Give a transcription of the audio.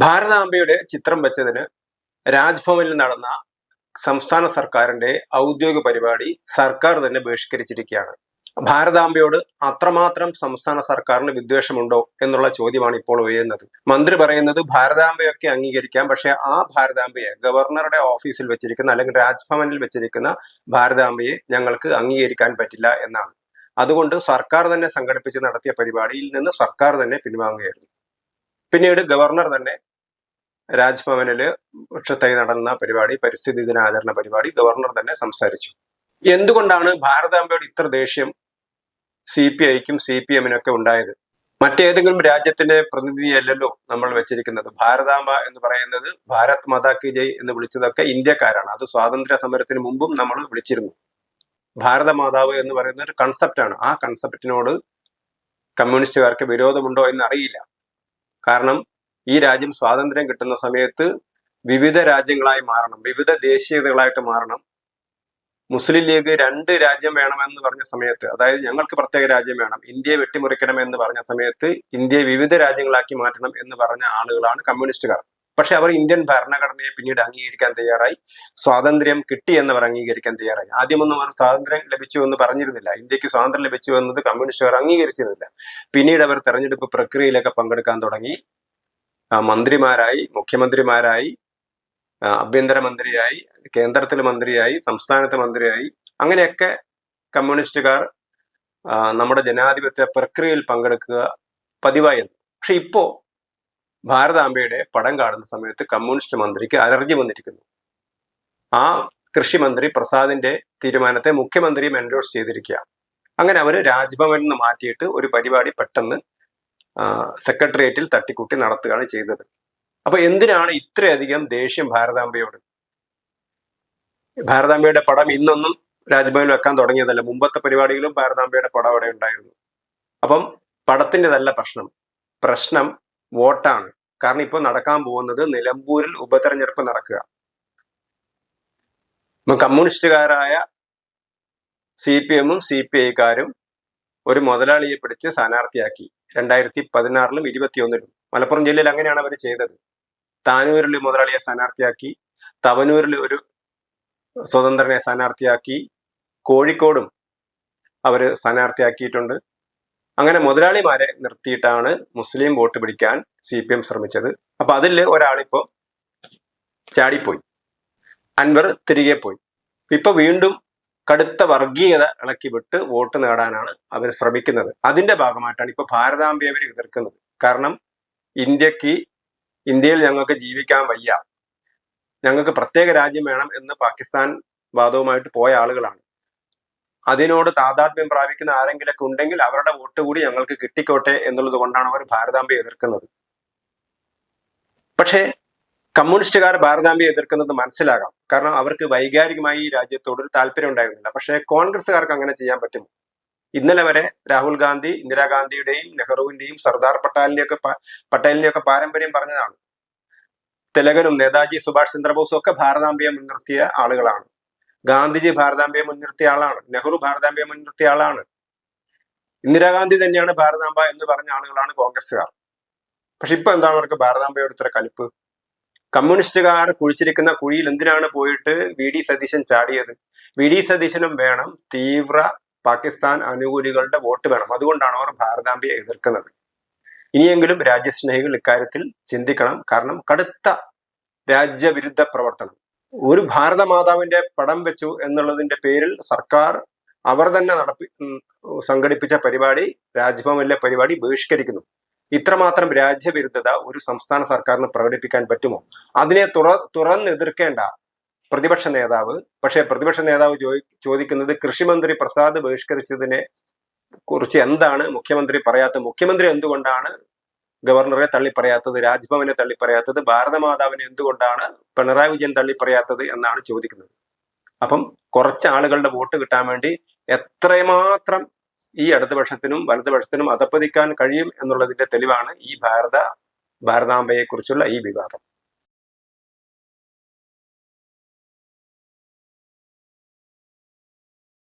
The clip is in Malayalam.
ഭാരതാംബയുടെ ചിത്രം വെച്ചതിന് രാജ്ഭവനിൽ നടന്ന സംസ്ഥാന സർക്കാരിന്റെ ഔദ്യോഗിക പരിപാടി സർക്കാർ തന്നെ ബഹിഷ്കരിച്ചിരിക്കുകയാണ്. ഭാരതാംബയോട് അത്രമാത്രം സംസ്ഥാന സർക്കാരിന് വിദ്വേഷമുണ്ടോ എന്നുള്ള ചോദ്യമാണ് ഇപ്പോൾ ഉയരുന്നത്. മന്ത്രി പറയുന്നത് ഭാരതാംബയൊക്കെ അംഗീകരിക്കാം പക്ഷെ ആ ഭാരതാംബയെ ഗവർണറുടെ ഓഫീസിൽ വെച്ചിരിക്കുന്ന അല്ലെങ്കിൽ രാജ്ഭവനിൽ വെച്ചിരിക്കുന്ന ഭാരതാംബയെ ഞങ്ങൾക്ക് അംഗീകരിക്കാൻ പറ്റില്ല എന്നാണ്. അതുകൊണ്ട് സർക്കാർ തന്നെ സംഘടിപ്പിച്ച് നടത്തിയ പരിപാടിയിൽ നിന്ന് സർക്കാർ തന്നെ പിൻവാങ്ങുകയായിരുന്നു. പിന്നീട് ഗവർണർ തന്നെ രാജ്ഭവനിൽ ഉച്ചത്തായി നടന്ന പരിപാടി പരിസ്ഥിതി ദിനാചരണ പരിപാടി ഗവർണർ തന്നെ സംസാരിച്ചു. എന്തുകൊണ്ടാണ് ഭാരതാംബയോട് ഇത്ര ദേഷ്യം സി പി ഐക്കും സി പി എമ്മിനൊക്കെ ഉണ്ടായത്? മറ്റേതെങ്കിലും രാജ്യത്തിന്റെ പ്രതിനിധിയല്ലല്ലോ നമ്മൾ വെച്ചിരിക്കുന്നത്. ഭാരതാംബ എന്ന് പറയുന്നത് ഭാരത് മാതാ കി ജയ് എന്ന് വിളിച്ചതൊക്കെ ഇന്ത്യക്കാരാണ്. അത് സ്വാതന്ത്ര്യ സമരത്തിന് മുമ്പും നമ്മൾ വിളിച്ചിരുന്നു. ഭാരതമാതാവ് എന്ന് പറയുന്ന ഒരു കൺസെപ്റ്റാണ് ആ കൺസെപ്റ്റിനോട് കമ്മ്യൂണിസ്റ്റുകാർക്ക് വിരോധമുണ്ടോ എന്ന് അറിയില്ല കാരണം ഈ രാജ്യം സ്വാതന്ത്ര്യം കിട്ടുന്ന സമയത്ത് വിവിധ രാജ്യങ്ങളായി മാറണം വിവിധ ദേശീയതകളായിട്ട് മാറണം. മുസ്ലിം ലീഗ് രണ്ട് രാജ്യം വേണമെന്ന് പറഞ്ഞ സമയത്ത് അതായത് ഞങ്ങൾക്ക് പ്രത്യേക രാജ്യം വേണം ഇന്ത്യയെ വെട്ടിമുറിക്കണം എന്ന് പറഞ്ഞ സമയത്ത് ഇന്ത്യയെ വിവിധ രാജ്യങ്ങളാക്കി മാറ്റണം എന്ന് പറഞ്ഞ ആളുകളാണ് കമ്മ്യൂണിസ്റ്റുകാർ. പക്ഷെ അവർ ഇന്ത്യൻ ഭരണഘടനയെ പിന്നീട് അംഗീകരിക്കാൻ തയ്യാറായി. സ്വാതന്ത്ര്യം കിട്ടി എന്നവർ അംഗീകരിക്കാൻ തയ്യാറായി. ആദ്യമൊന്നും അവർ സ്വാതന്ത്ര്യം ലഭിച്ചു എന്ന് പറഞ്ഞിരുന്നില്ല. ഇന്ത്യയ്ക്ക് സ്വാതന്ത്ര്യം ലഭിച്ചു എന്നത് കമ്മ്യൂണിസ്റ്റുകാർ അംഗീകരിച്ചിരുന്നില്ല. പിന്നീട് അവർ തെരഞ്ഞെടുപ്പ് പ്രക്രിയയിലൊക്കെ പങ്കെടുക്കാൻ തുടങ്ങി. മന്ത്രിമാരായി മുഖ്യമന്ത്രിമാരായി ആഭ്യന്തരമന്ത്രിയായി കേന്ദ്രത്തിൽ മന്ത്രിയായി സംസ്ഥാനത്തെ മന്ത്രിയായി അങ്ങനെയൊക്കെ കമ്മ്യൂണിസ്റ്റുകാർ നമ്മുടെ ജനാധിപത്യ പ്രക്രിയയിൽ പങ്കെടുക്കുക പതിവായിരുന്നു. പക്ഷെ ഇപ്പോ ഭാരതാംബയുടെ പടം കാണുന്ന സമയത്ത് കമ്മ്യൂണിസ്റ്റ് മന്ത്രിക്ക് അലർജി വന്നിരിക്കുന്നു. ആ കൃഷി മന്ത്രി പ്രസാദിന്റെ തീരുമാനത്തെ മുഖ്യമന്ത്രിയും എൻഡോഴ്സ് ചെയ്തിരിക്കുക അങ്ങനെ അവർ രാജ്ഭവനിൽ നിന്ന് മാറ്റിയിട്ട് ഒരു പരിപാടി പെട്ടെന്ന് സെക്രട്ടേറിയറ്റിൽ തട്ടിക്കൂട്ടി നടത്തുകയാണ് ചെയ്തത്. അപ്പൊ എന്തിനാണ് ഇത്രയധികം ദേഷ്യം ഭാരതാംബയോട്? ഭാരതാംബയുടെ പടം ഇന്നൊന്നും രാജ്ഭവനിൽ വെക്കാൻ തുടങ്ങിയതല്ല. മുമ്പത്തെ പരിപാടികളും ഭാരതാംബയുടെ പടം അവിടെ ഉണ്ടായിരുന്നു. അപ്പം പടത്തിന്റെതല്ല പ്രശ്നം. പ്രശ്നം വോട്ടാണ്. കാരണം ഇപ്പോൾ നടക്കാൻ പോകുന്നത് നിലമ്പൂരിൽ ഉപതെരഞ്ഞെടുപ്പ് നടക്കുക. കമ്മ്യൂണിസ്റ്റുകാരായ സി പി എമ്മും സി പി ഐക്കാരും ഒരു മുതലാളിയെ പിടിച്ച് സ്ഥാനാർത്ഥിയാക്കി രണ്ടായിരത്തി പതിനാറിലും ഇരുപത്തിയൊന്നിലും. മലപ്പുറം ജില്ലയിൽ അങ്ങനെയാണ് അവർ ചെയ്തത്. താനൂരിൽ മുതലാളിയെ സ്ഥാനാർത്ഥിയാക്കി തവനൂരിൽ ഒരു സ്വതന്ത്രനെ സ്ഥാനാർത്ഥിയാക്കി കോഴിക്കോടും അവർ സ്ഥാനാർത്ഥിയാക്കിയിട്ടുണ്ട്. അങ്ങനെ മുതലാളിമാരെ നിർത്തിയിട്ടാണ് മുസ്ലിം വോട്ട് പിടിക്കാൻ സി പി എം ശ്രമിച്ചത്. അപ്പൊ അതിൽ ഒരാളിപ്പോ ചാടിപ്പോയി. അൻവർ തിരികെ പോയി. ഇപ്പൊ വീണ്ടും കടുത്ത വർഗീയത ഇളക്കി വിട്ട് വോട്ട് നേടാനാണ് അവർ ശ്രമിക്കുന്നത്. അതിന്റെ ഭാഗമായിട്ടാണ് ഇപ്പൊ ഭാരതാംബയെ അവർ എതിർക്കുന്നത്. കാരണം ഇന്ത്യയ്ക്ക് ഇന്ത്യയിൽ ഞങ്ങൾക്ക് ജീവിക്കാൻ വയ്യ. ഞങ്ങൾക്ക് പ്രത്യേക രാജ്യം വേണം എന്ന് പാകിസ്ഥാൻ വാദവുമായിട്ട് പോയ ആളുകളാണ്. അതിനോട് താതാത്മ്യം പ്രാപിക്കുന്ന ആരെങ്കിലൊക്കെ ഉണ്ടെങ്കിൽ അവരുടെ വോട്ട് കൂടി ഞങ്ങൾക്ക് കിട്ടിക്കോട്ടെ എന്നുള്ളത് കൊണ്ടാണ് അവർ ഭാരതാംബയെ എതിർക്കുന്നത്. പക്ഷേ കമ്മ്യൂണിസ്റ്റുകാർ ഭാരതാംബയെ എതിർക്കുന്നത് മനസ്സിലാകാം. കാരണം അവർക്ക് വൈകാരികമായി ഈ രാജ്യത്തോട് താല്പര്യം ഉണ്ടായിരുന്നില്ല. പക്ഷേ കോൺഗ്രസ്സുകാർക്ക് അങ്ങനെ ചെയ്യാൻ പറ്റും ഇന്നലെ വരെ രാഹുൽ ഗാന്ധി ഇന്ദിരാഗാന്ധിയുടെയും നെഹ്റുവിന്റെയും സർദാർ പട്ടേലിന്റെയൊക്കെ പട്ടേലിന്റെയൊക്കെ പാരമ്പര്യം പറഞ്ഞതാണ്. തിലകനും നേതാജി സുഭാഷ് ചന്ദ്രബോസും ഒക്കെ ഭാരതാംബയെ മുൻനിർത്തിയ ആളുകളാണ്. ഗാന്ധിജി ഭാരതാംബയെ മുൻനിർത്തിയ ആളാണ്. നെഹ്റു ഭാരതാംബയെ മുൻനിർത്തിയ ആളാണ്. ഇന്ദിരാഗാന്ധി തന്നെയാണ് ഭാരതാംബ എന്ന് പറഞ്ഞ ആളുകളാണ് കോൺഗ്രസ്സുകാർ. പക്ഷെ ഇപ്പൊ എന്താണ് അവർക്ക് ഭാരതാംബയോട് ഇത്ര കലിപ്പ്? കമ്മ്യൂണിസ്റ്റുകാർ കുഴിച്ചിരിക്കുന്ന കുഴിയിൽ എന്തിനാണ് പോയിട്ട് വി ഡി സതീശൻ ചാടിയത്? വി ഡി സതീശനും വേണം തീവ്ര പാകിസ്ഥാൻ അനുകൂലികളുടെ വോട്ട് വേണം. അതുകൊണ്ടാണ് അവർ ഭാരതാംബയെ എതിർക്കുന്നത്. ഇനിയെങ്കിലും രാജ്യസ്നേഹികൾ ഇക്കാര്യത്തിൽ ചിന്തിക്കണം. കാരണം കടുത്ത രാജ്യവിരുദ്ധ പ്രവർത്തനം. ഒരു ഭാരത മാതാവിന്റെ പടം വെച്ചു എന്നുള്ളതിന്റെ പേരിൽ സർക്കാർ അവർ തന്നെ നടപ്പി സംഘടിപ്പിച്ച പരിപാടി രാജ്ഭവനിലെ പരിപാടി ബഹിഷ്കരിക്കുന്നു. ഇത്രമാത്രം രാജ്യവിരുദ്ധത ഒരു സംസ്ഥാന സർക്കാരിന് പ്രകടിപ്പിക്കാൻ പറ്റുമോ? അതിനെ തുറ തുറന്നെതിർക്കേണ്ട പ്രതിപക്ഷ നേതാവ് പക്ഷേ പ്രതിപക്ഷ നേതാവ് ചോദിക്കുന്നത് കൃഷിമന്ത്രി പ്രസാദ് ബഹിഷ്കരിച്ചതിനെ കുറിച്ച് എന്താണ് മുഖ്യമന്ത്രി പറയാത്ത മുഖ്യമന്ത്രി എന്തുകൊണ്ടാണ് ഗവർണറെ തള്ളിപ്പറയാത്തത് രാജ്ഭവനെ തള്ളിപ്പറയാത്തത് ഭാരതമാതാവിനെ എന്തുകൊണ്ടാണ് പിണറായി വിജയൻ തള്ളിപ്പറയാത്തത് എന്നാണ് ചോദിക്കുന്നത്. അപ്പം കുറച്ച് ആളുകളുടെ വോട്ട് കിട്ടാൻ വേണ്ടി എത്രമാത്രം ഈ ഇടതുപക്ഷത്തിനും വലതുപക്ഷത്തിനും അധപ്പതിക്കാൻ കഴിയും എന്നുള്ളതിന്റെ തെളിവാണ് ഈ ഭാരത ഭാരതാംബയെ കുറിച്ചുള്ള ഈ വിവാദം.